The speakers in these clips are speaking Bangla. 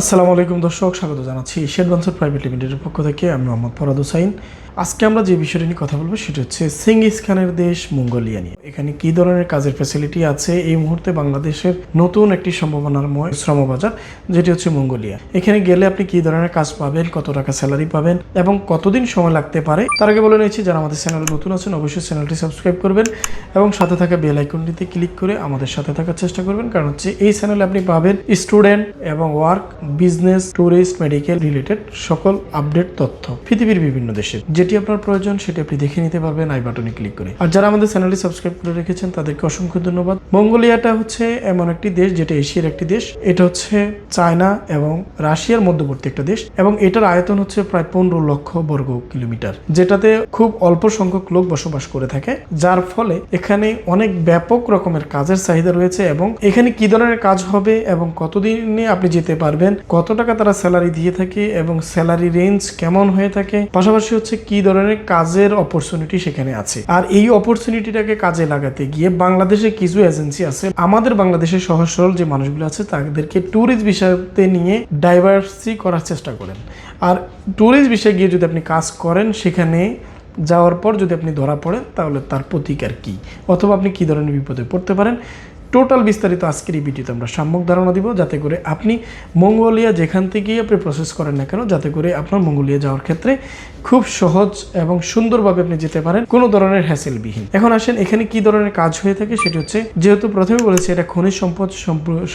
আসসালামু আলাইকুম দর্শক স্বাগত জানাচ্ছি বানসার প্রাইভেট লিমিটেডের পক্ষ থেকে। আমি মোহাম্মদ ফরাদ হুসাইন। আজকে আমরা যে বিষয়টি নিয়ে কথা বলব সেটা হচ্ছে সিঙ্গিস খানের দেশ মঙ্গোলিয়া নিয়ে। এখানে কি ধরনের কাজের ফ্যাসিলিটি আছে? এই মুহূর্তে বাংলাদেশের নতুন একটি সম্ভাবনারময় শ্রমবাজার, যেটি হচ্ছে মঙ্গোলিয়া। এখানে গেলে আপনি কি ধরনের কাজ পাবেন? কত টাকা স্যালারি পাবেন? এবং কতদিন সময় লাগতে পারে? তার আগে বলে নিয়েছি যারা আমাদের চ্যানেলে নতুন আছেন, অবশ্যই চ্যানেলটি সাবস্ক্রাইব করবেন এবং সাথে থাকা বেল আইকনটিতে ক্লিক করে আমাদের সাথে থাকার চেষ্টা করবেন। কারণ হচ্ছে এই চ্যানেলে আপনি পাবেন স্টুডেন্ট এবং work business tourist medical related সকল আপডেট তথ্য। পৃথিবীর বিভিন্ন দেশের যেটি আপনার প্রয়োজন, সেটি আপনি দেখে নিতে পারবেন আই বাটনে ক্লিক করে। আর যারা আমাদের চ্যানেলটি সাবস্ক্রাইব করে রেখেছেন, তাদেরকে অসংখ্য ধন্যবাদ। মঙ্গোলিয়াটা হচ্ছে এমন একটি দেশ, যেটা এশিয়ার একটি দেশ। এটা হচ্ছে চায়না এবং রাশিয়ার মধ্যবর্তী একটা দেশ এবং এটার আয়তন হচ্ছে প্রায় পনেরো লক্ষ বর্গ কিলোমিটার, যেটাতে খুব অল্প সংখ্যক লোক বসবাস করে থাকে, যার ফলে এখানে অনেক ব্যাপক রকমের কাজের চাহিদা রয়েছে এবং এখানে কি ধরনের কাজ হবে এবং কতদিনে আপনি যেতে পারবেন, কত টাকা তারা স্যালারি দিয়ে থাকে এবং স্যালারি রেঞ্জ কেমন হয়ে থাকে, পাশাপাশি হচ্ছে কি ধরনের কাজের অপরচুনিটি সেখানে আছে? আর এই অপরচুনিটিটাকে কাজে লাগাতে গিয়ে বাংলাদেশে কিছু এজেন্সি আছে। আমাদের বাংলাদেশের সহজ সরল যে মানুষগুলো আছে, তাদেরকে ট্যুরিস্ট বিষয়তে নিয়ে ডাইভার্সি করার চেষ্টা করেন। আর ট্যুরিস্ট বিষয়ে গিয়ে যদি আপনি কাজ করেন, সেখানে যাওয়ার পর যদি আপনি ধরা পড়েন, তাহলে তার প্রতিকার কি? অথবা আপনি কি ধরনের বিপদে পড়তে পারেন? টোটাল বিস্তারিত আজকের এই ভিডিওতে আমরা সাম্যক ধারণা দিব, যাতে করে আপনি মঙ্গোলিয়া যেখান থেকেই আপনি প্রসেস করেন না কেন, যাতে করে আপনার মঙ্গোলিয়া যাওয়ার ক্ষেত্রে খুব সহজ এবং সুন্দরভাবে আপনি যেতে পারেন কোনো ধরনের হ্যাসেলবিহীন এখন আসেন, এখানে কি ধরনের কাজ হয়ে থাকে সেটি হচ্ছে, যেহেতু প্রথমে বলেছি এটা খনিজ সম্পদ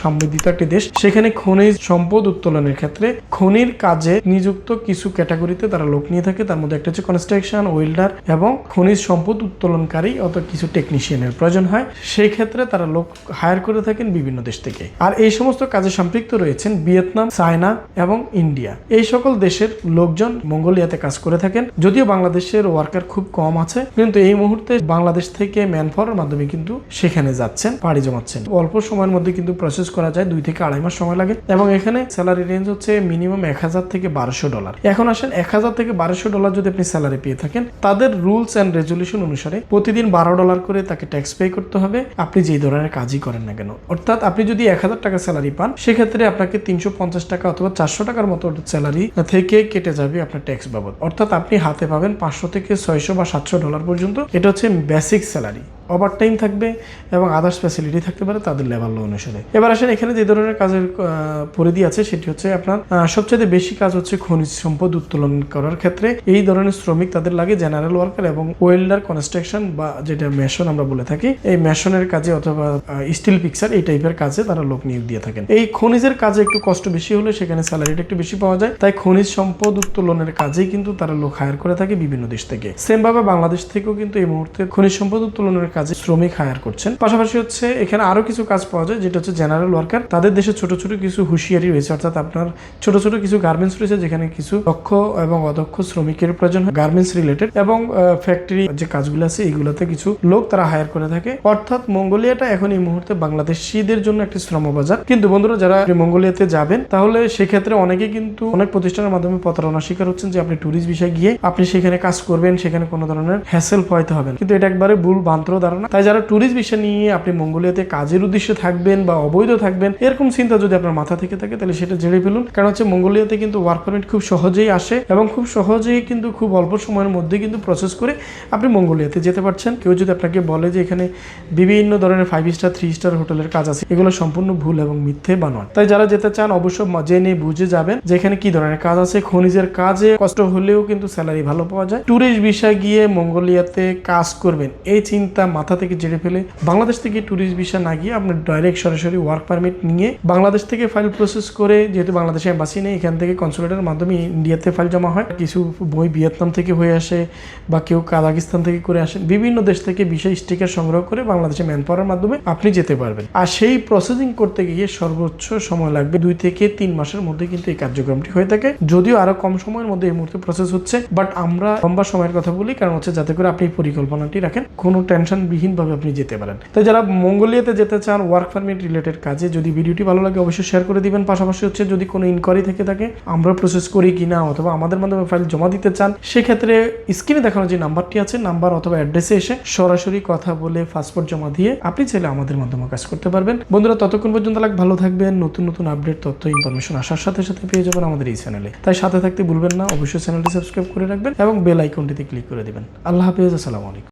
সমৃদ্ধিত একটি দেশ, সেখানে খনিজ সম্পদ উত্তোলনের ক্ষেত্রে খনির কাজে নিযুক্ত কিছু ক্যাটাগরিতে তারা লোক নিয়ে থাকে, তার মধ্যে একটা হচ্ছে কনস্ট্রাকশন ওয়েল্ডার এবং খনিজ সম্পদ উত্তোলনকারী অত কিছু টেকনিশিয়ানের প্রয়োজন হয়। সেই ক্ষেত্রে তারা লোক হায়ার করে থাকেন বিভিন্ন দেশ থেকে। আর এই সমস্ত কাজে সম্পৃক্ত রয়েছেন ভিয়েতনাম, চায়না এবং ইন্ডিয়া। এই সকল দেশের লোকজন মঙ্গোলিয়াতে কাজ করে থাকেন। যদিও বাংলাদেশের ওয়ার্কার খুব কম আছে, কিন্তু এই মুহূর্তে বাংলাদেশ থেকে ম্যান পাওয়ার মাধ্যমে কিন্তু সেখানে যাচ্ছেন, পাড়ি জমাচ্ছেন। অল্প সময়ের মধ্যে কিন্তু প্রসেস করা যায়, দুই থেকে আড়াই মাস সময় লাগে। এবং এখানে স্যালারি রেঞ্জ হচ্ছে মিনিমাম এক হাজার থেকে বারোশো ডলার এখন আসেন, এক হাজার থেকে বারোশো ডলার যদি আপনি স্যালারি পেয়ে থাকেন, তাদের রুলস অ্যান্ড রেজলিউশন অনুসারে প্রতিদিন বারো ডলার করে তাকে ট্যাক্স পে করতে হবে। আপনি যেই ধরনের কাজই করেন না কেন? অর্থাৎ আপনি যদি এক হাজার টাকা স্যালারি পান, সেক্ষেত্রে আপনাকে তিনশো পঞ্চাশ টাকা অথবা চারশো টাকার মতো স্যালারি থেকে কেটে যাবে আপনার ট্যাক্স বাবদ। অর্থাৎ আপনি হাতে পাবেন পাঁচশো থেকে ছয়শো বা সাতশো ডলার পর্যন্ত। এটা হচ্ছে বেসিক স্যালারি ওভার টাইম থাকবে এবং আদার্স ফ্যাসিলিটি থাকতে পারে তাদের লেভেল অনুসারে। এবার আসেন এখানে যে ধরনের কাজের পরিধি আছে, সেটি হচ্ছে আপনার সবচেয়ে বেশি কাজ হচ্ছে খনিজ সম্পদ উত্তোলন করার ক্ষেত্রে। এই ধরনের শ্রমিক তাদের লাগে জেনারেল ওয়ার্কার এবং ওয়েল্ডার কনস্ট্রাকশন বা যেটা মেশন আমরা বলে থাকি, এই মেশনের কাজে অথবা স্টিল পিকচার এই টাইপের কাজে তারা লোক নিয়োগ দিয়ে থাকেন। এই খনিজের কাজে একটু কষ্ট বেশি হলে সেখানে স্যালারিটা একটু বেশি পাওয়া যায়, তাই খনিজ সম্পদ উত্তোলনের কাজেই কিন্তু তারা লোক হায়ার করে থাকে বিভিন্ন দেশ থেকে। সেম ভাবে বাংলাদেশ থেকেও কিন্তু এই মুহূর্তে খনিজ সম্পদ উত্তোলনের কাজে শ্রমিক হায়ার করছেন। পাশাপাশি হচ্ছে এখানে আরও কিছু কাজ পাওয়া যায়, যেটা হচ্ছে জেনারেল ওয়ার্কার তাদের দেশে ছোট ছোট কিছু হুঁশিয়ারি রয়েছে, অর্থাৎ আপনার ছোট ছোট কিছু গার্মেন্টস রয়েছে, যেখানে কিছু দক্ষ এবং অদক্ষ শ্রমিকের প্রয়োজন হয় গার্মেন্টস রিলেটেড এবং ফ্যাক্টরি যে কাজগুলো আছে এইগুলোতে কিছু লোক তারা হায়ার করে থাকে। অর্থাৎ মঙ্গোলিয়াটা এখন এই মুহূর্তে বাংলাদেশিদের জন্য একটি শ্রমবাজার। কিন্তু বন্ধুরা, যারা মঙ্গোলিয়াতে যাবেন, তাহলে সেক্ষেত্রে অনেকে কিন্তু অনেক প্রতিষ্ঠানের মাধ্যমে প্রতারণা শিকার হচ্ছেন যে আপনি ট্যুরিস্ট বিষয়ে গিয়ে আপনি সেখানে কাজ করবেন, সেখানে কোনো ধরনের হ্যাসেল পয়তে হবে কিন্তু এটা একবারে ভুল বান্তর ধারণা। তাই যারা ট্যুরিস্ট বিষয় নিয়ে আপনি মঙ্গোলিয়াতে কাজের উদ্দেশ্যে থাকবেন বা অবৈধ থাকবেন, এরকম চিন্তা যদি আপনার মাথা থেকে থাকে, তাহলে সেটা জেনে ফেলুন। কারণ হচ্ছে মঙ্গোলিয়াতে কিন্তু ওয়ার্ক পারমিট খুব সহজেই আসে এবং খুব সহজেই কিন্তু খুব অল্প সময়ের মধ্যে কিন্তু প্রসেস করে আপনি মঙ্গোলিয়াতে যেতে পারছেন। কেউ যদি আপনাকে বলে যে এখানে বিভিন্ন ধরনের ফাইভ স্টার থ্রি স্টার হোটেলের কাজ আছে, এগুলো সম্পূর্ণ ভুল এবং মিথ্যে বানোয়ার তাই যারা যেতে চান, অবশ্যই জেনে বুঝে যাবেন যে এখানে কি ধরনের কাজ আছে। খনিজের কাজে কষ্ট হলেও কিন্তু স্যালারি ভালো পাওয়া যায়। ট্যুরিস্ট ভিসা গিয়ে মঙ্গোলিয়াতে কাজ করবেন, এই চিন্তা মাথা থেকে জেড়ে ফেলে বাংলাদেশ থেকে ট্যুরিস্ট ভিসা না গিয়ে আপনি ডাইরেক্ট সরাসরি ওয়ার্ক পারমিট নিয়ে বাংলাদেশ থেকে ফাইল প্রসেস করে, যেহেতু বাংলাদেশে এম্বাসি নেই, এখান থেকে কনসুলেটের মাধ্যমে ইন্ডিয়াতে ফাইল জমা হয়। কিছু বই ভিয়েতনাম থেকে হয়ে আসে বা কেউ কাজাকিস্তান থেকে করে আসেন। বিভিন্ন দেশ থেকে বিশেষ স্টিকার সংগ্রহ করে বাংলাদেশে ম্যান পাওয়ার মাধ্যমে আপনি যেতে পারবেন। আর সেই প্রসেসিং করতে গিয়ে সর্বোচ্চ সময় লাগবে দুই থেকে তিন মাসের মধ্যে কিন্তু এই কার্যক্রমটি হয়ে থাকে। যদিও আরও কম সময়ের মধ্যে এই মুহূর্তে প্রসেস হচ্ছে বাট আমরা লম্বা সময়ের কথা বলি, কারণ হচ্ছে যাতে করে আপনি পরিকল্পনাটি রাখেন। কোনো টেনশন বিহীনভাবে আপনি যেতে পারেন। তাই যারা মঙ্গোলিয়াতে যেতে চান ওয়ার্ক পারমিট রিলেটেড কাজে, যদি ভিডিওটি ভালো লাগে অবশ্যই শেয়ার করে দিবেন। পাশাপাশি হচ্ছে যদি কোনো ইনকোয়ারি থেকে থাকে, আমরা প্রসেস করি কিনা অথবা আমাদের মাধ্যমে ফাইল জমা দিতে চান, সেক্ষেত্রে স্ক্রিনে দেখানো যে নাম্বারটি আছে নাম্বার অথবা অ্যাড্রেসে এসে সরাসরি কথা বলে পাসপোর্ট জমা দিয়ে আপনি চাইলে আমাদের মাধ্যমে কাজ করতে পারবেন। বন্ধুরা, ততক্ষণ পর্যন্ত লাগ ভালো থাকবেন। নতুন নতুন আপডেট তথ্য ইনফরমেশন আসার সাথে সাথে পেয়ে যাবেন আমাদের এই চ্যানেলে তাই সাথে থাকতে ভুলবেন না, অবশ্যই চ্যানেলটি সাবস্ক্রাইব করে রাখবেন এবং বেল আইকনটিতে ক্লিক করে দেবেন। আল্লাহ হাফিজ, আসসালামু আলাইকুম।